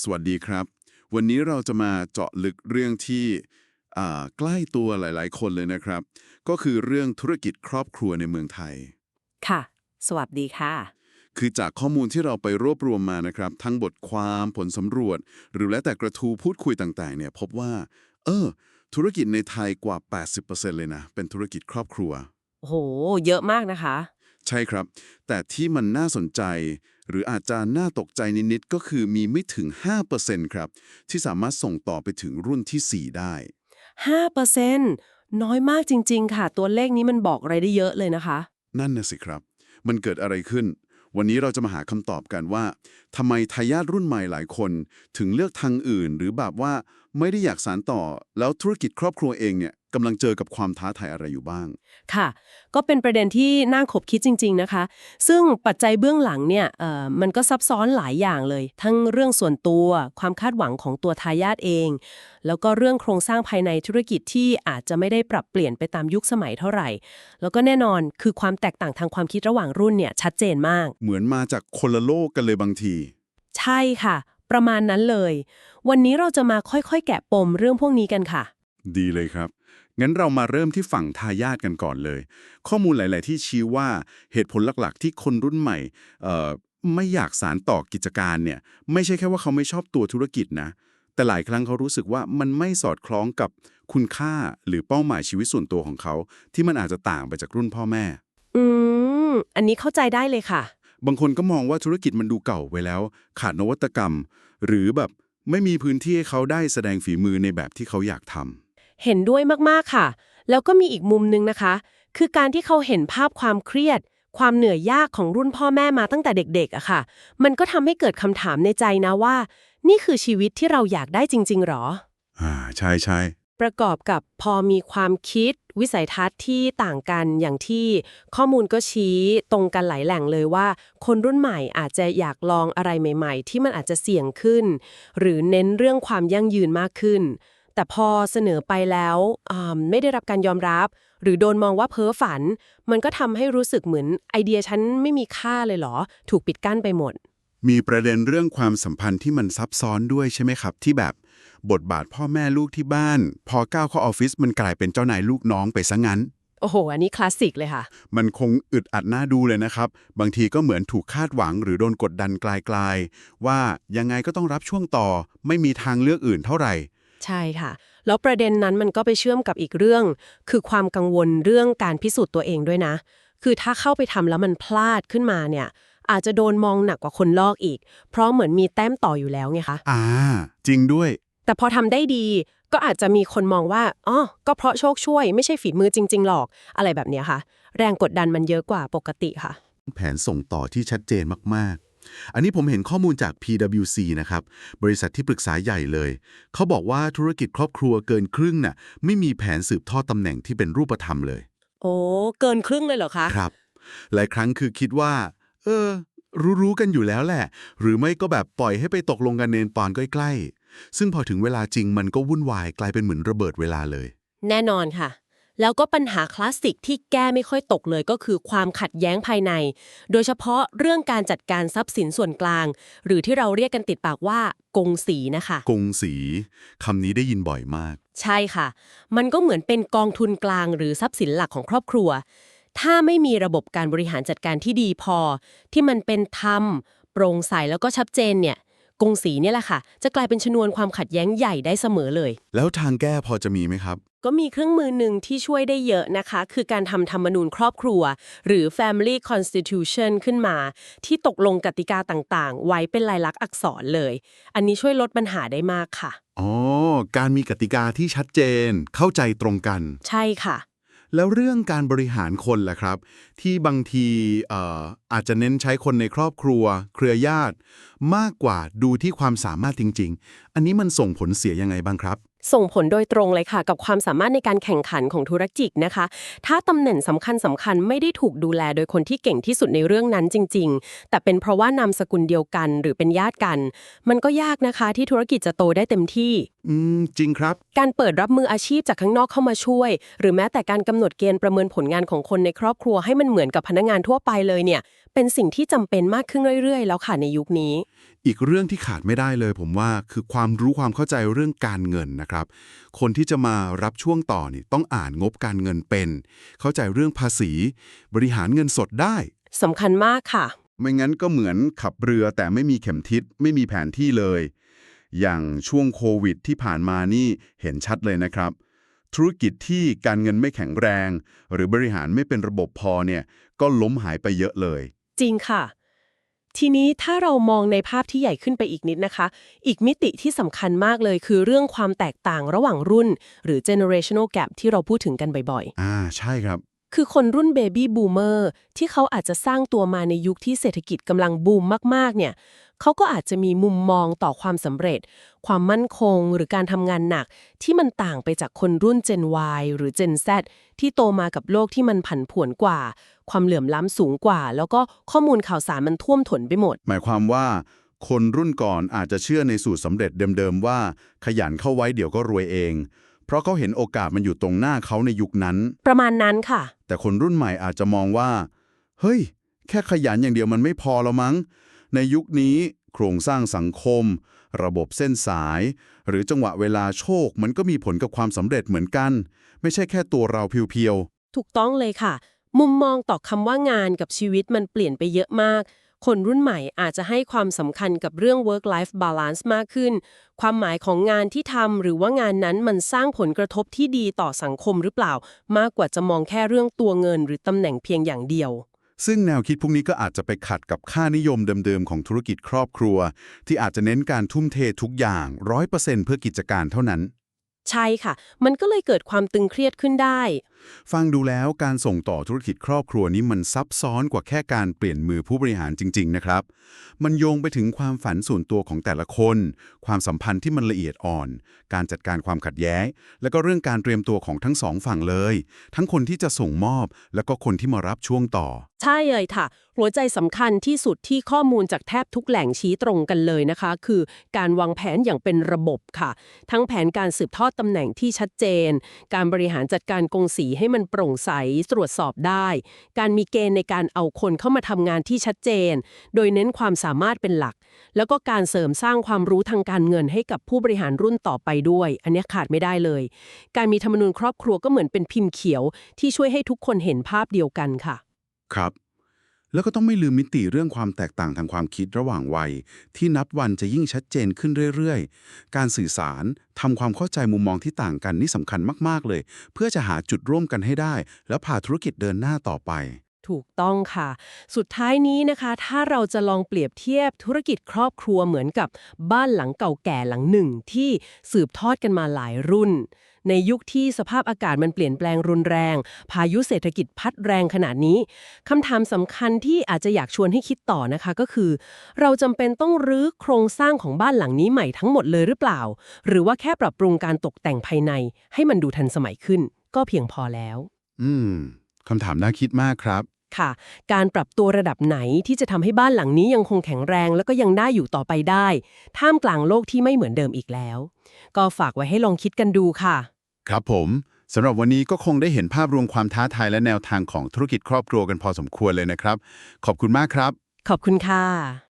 สวัสดีครับ วันนี้เราจะมาเจาะลึกเรื่องที่อ่าใกล้ตัวหลาย ๆ คนเลยนะครับ ก็คือเรื่องธุรกิจครอบครัวในเมืองไทย ค่ะ สวัสดีค่ะ คือจากข้อมูลที่เราไปรวบรวมมานะครับ ทั้งบทความผลสำรวจ หรือแม้แต่กระทู้พูดคุยต่างๆ เนี่ยพบว่า เออ ธุรกิจในไทยกว่า 80%เลยนะ เป็นธุรกิจครอบครัวโอ้โห เยอะมากนะคะ ใช่ครับ แต่ที่มันน่าสนใจ หรืออาจจะน่าตกใจนิดๆก็คือมีไม่ถึง 5%ครับ ที่สามารถส่งต่อไปถึงรุ่นทีสี่4 ได้ 5%น้อยมากจริง ๆ ค่ะ ตัวเลขนี้มันบอกอะไรได้เยอะเลยนะคะ นั่นน่ะสิครับ มันเกิดอะไรขึ้น วันนี้เราจะมาหาคำตอบกันว่าทำไมทายาทรุ่นใหม่หลายคน ถึงเลือกทางอื่น หรือแบบว่า ไม่ได้อยากสานต่อ แล้วธุรกิจครอบครัวเองเนี่ยกำลังเจอกับความท้าทายอะไรอยู่บ้าง ค่ะ ก็เป็นประเด็นที่น่าขบคิดจริง ๆนะคะ ซึ่งปัจจัยเบื้องหลังเนี่ยเอ่อมันก็ซับซ้อนหลายอย่างเลย ทั้งเรื่องส่วนตัว ความคาดหวังของตัวทายาทเอง แล้วก็เรื่องโครงสร้างภายในธุรกิจที่อาจจะไม่ได้ปรับเปลี่ยนไปตามยุคสมัยเท่าไหร่ แล้วก็แน่นอนคือความแตกต่างทางความคิดระหว่างรุ่นเนี่ยชัดเจนมาก เหมือนมาจากคนละโลกกันเลยบางที ใช่ค่ะ ประมาณนั้นเลย วันนี้เราจะมาค่อยๆ แกะปมเรื่องพวกนี้กันค่ะ ดีเลยครับ งั้นเรามาเริ่มที่ฝั่งทายาทกันก่อนเลย ข้อมูลหลาย ๆ ที่ชี้ว่าเหตุผลหลัก ๆ ที่คนรุ่นใหม่เอ่อไม่อยากสารต่อกิจการเนี่ย ไม่ใช่แค่ว่าเขาไม่ชอบตัวธุรกิจนะ แต่หลายครั้งเขารู้สึกว่ามันไม่สอดคล้องกับคุณค่าหรือเป้าหมายชีวิตส่วนตัวของเขา ที่มันอาจจะต่างไปจากรุ่นพ่อแม่ อืม อันนี้เข้าใจได้เลยค่ะ บางคนก็มองว่าธุรกิจมันดูเก่าไปแล้ว ขาดนวัตกรรม หรือแบบไม่มีพื้นที่ให้เขาได้แสดงฝีมือในแบบที่เขาอยากทำเห็นด้วยมากๆค่ะ แล้วก็มีอีกมุมนึงนะคะ คือการที่เขาเห็นภาพความเครียด ความเหนื่อยยากของรุ่นพ่อแม่มาตั้งแต่เด็กๆอะค่ะ มันก็ทำให้เกิดคำถามในใจนะว่า นี่คือชีวิตที่เราอยากได้จริง ๆหรอ อ่าใช่ใช่ ประกอบกับพอมีความคิด วิสัยทัศน์ที่ต่างกันอย่างที่ข้อมูลก็ชี้ตรงกันหลายแหล่งเลยว่า คนรุ่นใหม่อาจจะอยากลองอะไรใหม่ๆ ที่มันอาจจะเสี่ยงขึ้น หรือเน้นเรื่องความยั่งยืนมากขึ้น แต่พอเสนอไปแล้วไม่ได้รับการยอมรับ หรือโดนมองว่าเพ้อฝัน มันก็ทำให้รู้สึกเหมือนไอเดียฉันไม่มีค่าเลยเหรอ ถูกปิดกั้นไปหมดมีประเด็นเรื่องความสัมพันธ์ที่มันซับซ้อนด้วยใช่ไหมครับ ที่แบบ บทบาทพ่อแม่ลูกที่บ้าน พอก้าวเข้าออฟฟิศมันกลายเป็นเจ้านายลูกน้องไปซะงั้น โอ้โห อันนี้คลาสสิกเลยค่ะ มันคงอึดอัดหน้าดูเลยนะครับ บางทีก็เหมือนถูกคาดหวังหรือโดนกดดันไกลๆว่ายังไงก็ต้องรับช่วงต่อ ไม่มีทางเลือกอื่นเท่าไหร่ ใช่ค่ะ แล้วประเด็นนั้นมันก็ไปเชื่อมกับอีกเรื่อง คือความกังวลเรื่องการพิสูจน์ตัวเองด้วยนะ คือถ้าเข้าไปทำแล้วมันพลาดขึ้นมาเนี่ยอาจจะโดนมองหนักกว่าคนลอกอีก เพราะเหมือนมีแต้มต่ออยู่แล้วไงคะ อ่า จริงด้วย แต่พอทำได้ดีก็อาจจะมีคนมองว่าอ๋อก็เพราะโชคช่วยไม่ใช่ฝีมือจริง ๆ หรอก อะไรแบบเนี้ยค่ะ แรงกดดันมันเยอะกว่าปกติค่ะ แผนส่งต่อที่ชัดเจนมากๆ อันนี้ผมเห็นข้อมูลจาก PwC นะครับ บริษัทที่ปรึกษาใหญ่เลย เขาบอกว่าธุรกิจครอบครัวเกินครึ่งน่ะไม่มีแผนสืบทอดตำแหน่งที่เป็นรูปธรรมเลย โอ้เกินครึ่งเลยเหรอคะครับ หลายครั้งคือคิดว่า เออ รู้ๆกันอยู่แล้วแหละ หรือไม่ก็แบบปล่อยให้ไปตกลงกันเนนปอนใกล้ๆ ซึ่งพอถึงเวลาจริงมันก็วุ่นวายกลายเป็นเหมือนระเบิดเวลาเลย แน่นอนค่ะ แล้วก็ปัญหาคลาสสิกที่แก้ไม่ค่อยตกเลยก็คือความขัดแย้งภายใน โดยเฉพาะเรื่องการจัดการทรัพย์สินส่วนกลาง หรือที่เราเรียกกันติดปากว่ากงสีนะคะ กงสีคำนี้ได้ยินบ่อยมาก ใช่ค่ะ มันก็เหมือนเป็นกองทุนกลาง หรือทรัพย์สินหลักของครอบครัว ถ้าไม่มีระบบการบริหารจัดการที่ดีพอ ที่มันเป็นธรรมโปร่งใสแล้วก็ชัดเจนเนี่ย กงสีเนี่ยแหละค่ะ จะกลายเป็นชนวนความขัดแย้งใหญ่ได้เสมอเลย แล้วทางแก้พอจะมีไหมครับ ก็มีเครื่องมือหนึ่งที่ช่วยได้เยอะนะคะ คือการทำธรรมนูญครอบครัว หรือ Family Constitution ขึ้นมา ที่ตกลงกติกาต่างๆ ไว้เป็นลายลักษณ์อักษรเลย อันนี้ช่วยลดปัญหาได้มากค่ะ อ๋อ การมีกติกาที่ชัดเจน เข้าใจตรงกัน ใช่ค่ะ แล้วเรื่องการบริหารคนล่ะครับ ที่บางทีอาจจะเน้นใช้คนในครอบครัว เครือญาติ มากกว่าดูที่ความสามารถจริง ๆ อันนี้มันส่งผลเสียยังไงบ้างครับ ส่งผลโดยตรงเลยค่ะ กับความสามารถในการแข่งขันของธุรกิจนะคะ ถ้าตำแหน่งสำคัญสำคัญไม่ได้ถูกดูแลโดยคนที่เก่งที่สุดในเรื่องนั้นจริง ๆ แต่เป็นเพราะว่านามสกุลเดียวกันหรือเป็นญาติกัน มันก็ยากนะคะที่ธุรกิจจะโตได้เต็มที่อืมจริงครับ การเปิดรับมืออาชีพจากข้างนอกเข้ามาช่วย หรือแม้แต่การกำหนดเกณฑ์ประเมินผลงานของคนในครอบครัวให้มันเหมือนกับพนักงานทั่วไปเลยเนี่ย เป็นสิ่งที่จำเป็นมากขึ้นเรื่อย ๆ แล้วค่ะในยุคนี้ อีกเรื่องที่ขาดไม่ได้เลย ผมว่าคือความรู้ความเข้าใจเรื่องการเงินนะครับ คนที่จะมารับช่วงต่อนี่ต้องอ่านงบการเงินเป็น เข้าใจเรื่องภาษี บริหารเงินสดได้สำคัญมากค่ะ ไม่งั้นก็เหมือนขับเรือแต่ไม่มีเข็มทิศไม่มีแผนที่เลย อย่างช่วงโควิดที่ผ่านมานี่เห็นชัดเลยนะครับ ธุรกิจที่การเงินไม่แข็งแรง หรือบริหารไม่เป็นระบบพอเนี่ยก็ล้มหายไปเยอะเลย จริงค่ะ ทีนี้ถ้าเรามองในภาพที่ใหญ่ขึ้นไปอีกนิดนะคะ อีกมิติที่สำคัญมากเลยคือเรื่องความแตกต่างระหว่างรุ่น หรือ generational gap ที่เราพูดถึงกันบ่อยอ่าใช่ครับๆ คือคนรุ่น baby boomer ที่เขาอาจจะสร้างตัวมาในยุคที่เศรษฐกิจกำลังบูมมากๆ เนี่ยเขาก็อาจจะมีมุมมองต่อความสำเร็จ ความมั่นคงหรือการทำงานหนัก ที่มันต่างไปจากคนรุ่น Gen Y หรือ Gen Z ที่โตมากับโลกที่มันผันผวนกว่า ความเหลื่อมล้ำสูงกว่า แล้วก็ข้อมูลข่าวสารมันท่วมท้นไปหมด หมายความว่า คนรุ่นก่อนอาจจะเชื่อในสูตรสำเร็จเดิมๆว่า ขยันเข้าไว้เดี๋ยวก็รวยเอง ราะเขาเห็นโอกาสมันอยู่ตรงหน้าเขาในยุคนั้น ประมาณนั้นค่ะ แต่คนรุ่นใหม่อาจจะมองว่า เฮ้ย แค่ขยันอย่างเดียวมันไม่พอแล้วมั้ง ในยุคนี้โครงสร้างสังคม ระบบเส้นสาย หรือจังหวะเวลาโชค มันก็มีผลกับความสำเร็จเหมือนกัน ไม่ใช่แค่ตัวเราเพียวถูกต้องเลยค่ะ มุมมองต่อคำว่างานกับชีวิตมันเปลี่ยนไปเยอะมาก คนรุ่นใหม่อาจจะให้ความสำคัญกับเรื่อง work life balance มากขึ้น ความหมายของงานที่ทำหรือว่างานนั้นมันสร้างผลกระทบที่ดีต่อสังคมหรือเปล่า มากกว่าจะมองแค่เรื่องตัวเงินหรือตำแหน่งเพียงอย่างเดียวๆซึ่งแนวคิดพวกนี้ก็อาจจะไปขัดกับค่านิยมเดิมๆของธุรกิจครอบครัว ที่อาจจะเน้นการทุ่มเททุกอย่าง100%เพื่อกิจการเท่านั้น ใช่ค่ะ มันก็เลยเกิดความตึงเครียดขึ้นได้ ฟังดูแล้วการส่งต่อธุรกิจครอบครัวนี้มันซับซ้อนกว่าแค่การเปลี่ยนมือผู้บริหารจริง ๆ นะครับ มันโยงไปถึงความฝันส่วนตัวของแต่ละคน ความสัมพันธ์ที่มันละเอียดอ่อน การจัดการความขัดแย้ง แล้วก็เรื่องการเตรียมตัวของทั้งสองฝั่งเลย ทั้งคนที่จะส่งมอบ แล้วก็คนที่มารับช่วงต่อ ใช่เลยค่ะ หัวใจสำคัญที่สุดที่ข้อมูลจากแทบทุกแหล่งชี้ตรงกันเลยนะคะ คือการวางแผนอย่างเป็นระบบค่ะ ทั้งแผนการสืบทอดตำแหน่งที่ชัดเจน การบริหารจัดการกงสีให้มันโปร่งใสตรวจสอบได้ การมีเกณฑ์ในการเอาคนเข้ามาทำงานที่ชัดเจน โดยเน้นความสามารถเป็นหลัก แล้วก็การเสริมสร้างความรู้ทางการเงินให้กับผู้บริหารรุ่นต่อไปด้วย อันนี้ขาดไม่ได้เลย การมีธรรมนูญครอบครัวก็เหมือนเป็นพิมพ์เขียว ที่ช่วยให้ทุกคนเห็นภาพเดียวกันค่ะ ครับ แล้วก็ต้องไม่ลืมมิติเรื่องความแตกต่างทางความคิดระหว่างวัย ที่นับวันจะยิ่งชัดเจนขึ้นเรื่อยๆ การสื่อสารทำความเข้าใจมุมมองที่ต่างกันนี่สำคัญมากๆเลย เพื่อจะหาจุดร่วมกันให้ได้ แล้วพาธุรกิจเดินหน้าต่อไป ถูกต้องค่ะ สุดท้ายนี้นะคะ ถ้าเราจะลองเปรียบเทียบธุรกิจครอบครัวเหมือนกับบ้านหลังเก่าแก่หลังหนึ่งที่สืบทอดกันมาหลายรุ่น ในยุคที่สภาพอากาศมันเปลี่ยนแปลงรุนแรง พายุเศรษฐกิจพัดแรงขนาดนี้คำถามสำคัญที่อาจจะอยากชวนให้คิดต่อนะคะก็คือ เราจำเป็นต้องรื้อโครงสร้างของบ้านหลังนี้ใหม่ทั้งหมดเลยหรือเปล่า หรือว่าแค่ปรับปรุงการตกแต่งภายใน ให้มันดูทันสมัยขึ้น ก็เพียงพอแล้ว อืมคำถามน่าคิดมากครับค่ะ การปรับตัวระดับไหนที่จะทำให้บ้านหลังนี้ยังคงแข็งแรง แล้วก็ยังได้อยู่ต่อไปได้ ท่ามกลางโลกที่ไม่เหมือนเดิมอีกแล้ว ก็ฝากไว้ให้ลองคิดกันดูค่ะ ครับผมสำหรับวันนี้ก็คงได้เห็นภาพรวมความท้าทายและแนวทางของธุรกิจครอบครัวกันพอสมควรเลยนะครับ ขอบคุณมากครับ ขอบคุณค่ะ